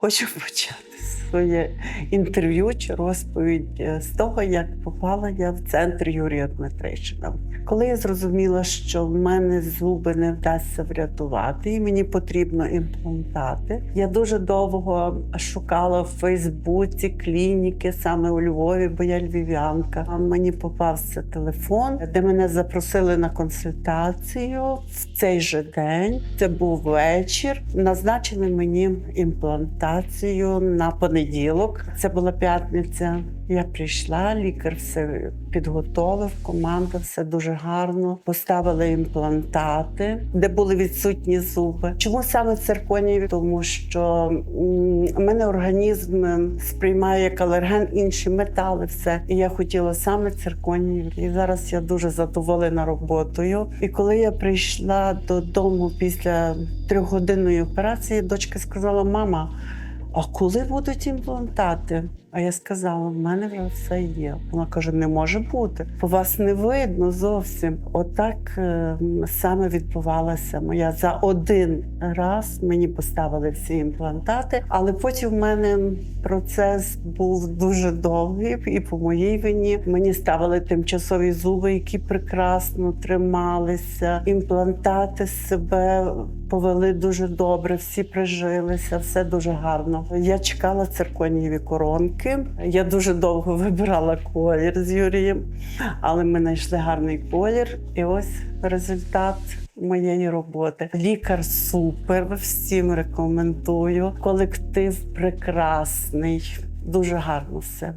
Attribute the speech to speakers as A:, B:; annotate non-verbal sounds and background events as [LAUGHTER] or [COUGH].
A: 我就不去了。Своє інтерв'ю чи розповідь е, з того, як попала я в центр Юрія Дмитричина. Коли я зрозуміла, що в мене зуби не вдасться врятувати, і мені потрібно імплантати, я дуже довго шукала в Фейсбуці клініки саме у Львові, бо я львів'янка. Мені попався телефон, де мене запросили на консультацію в цей же день. Це був вечір. Назначили мені імплантацію на понеділок. Це була п'ятниця. Я прийшла, лікар все підготовив, команда все дуже гарно. Поставили імплантати, де були відсутні зуби. Чому саме цирконієві? Тому що у мене організм ем, сприймає як алерген інші метали, все. І я хотіла саме цирконієві. І зараз я дуже задоволена роботою. І коли я прийшла додому після трьохгодинної операції, дочка сказала: мама. А коли будуть імплантати? А я сказала: в мене вже все є. Вона каже: не може бути. По вас не видно зовсім. Отак е, саме відбувалася моя за один раз. Мені поставили всі імплантати, але потім в мене процес був дуже довгий, і по моїй вині мені ставили тимчасові зуби, які прекрасно трималися. Імплантати себе повели дуже добре, всі прижилися, все дуже гарно. Я чекала цирконієві коронки. Я дуже довго [LAUGHS] вибирала колір з Юрієм, але ми знайшли гарний колір. І ось результат. Моєї роботи лікар супер, всім рекомендую. Колектив прекрасний, дуже гарно все.